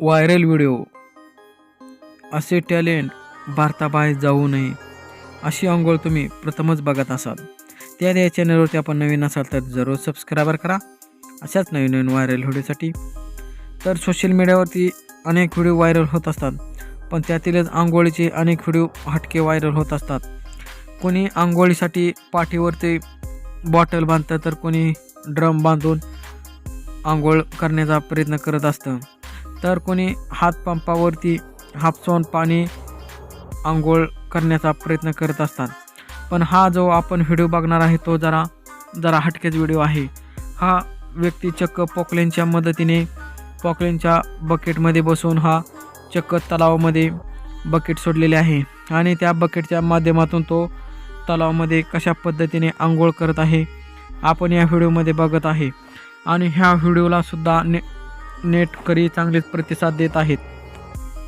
Viral video. असे talent भारताबाहेर जाऊ नये अशी आंघोळ तुम्ही प्रथमच बघत असाल. त्या या चॅनलवरती आपण नवीन असाल तर जरूर सबस्क्राईबर करा. अशाच नवीन नवीन व्हायरल व्हिडिओसाठी. तर सोशल मीडियावरती अनेक व्हिडिओ व्हायरल होत असतात पण त्यातीलच आंघोळीचे अनेक व्हिडिओ हटके व्हायरल होत असतात. कोणी आंघोळीसाठी पाठीवरती बॉटल बांधतं तर कोणी ड्रम बांधून आंघोळ करण्याचा प्रयत्न करत असतं. तर कोणी हातपंपावरती हापसून पाणी आंघोळ करण्याचा प्रयत्न करत असतात. पण हा जो आपण व्हिडिओ बघणार आहे तो जरा जरा हटकेच व्हिडिओ आहे. हा व्यक्ती चक्क पॉकलेनच्या मदतीने पॉकलेनच्या बकेटमध्ये बसून हा चक्क तलावामध्ये बकेट सोडलेले आहे आणि त्या बकेटच्या माध्यमातून तो तलावामध्ये कशा पद्धतीने आंघोळ करत आहे आपण या व्हिडिओमध्ये बघत आहे. आणि ह्या व्हिडिओला सुद्धा ने नेटकरी चांगलेच प्रतिसाद देत आहेत.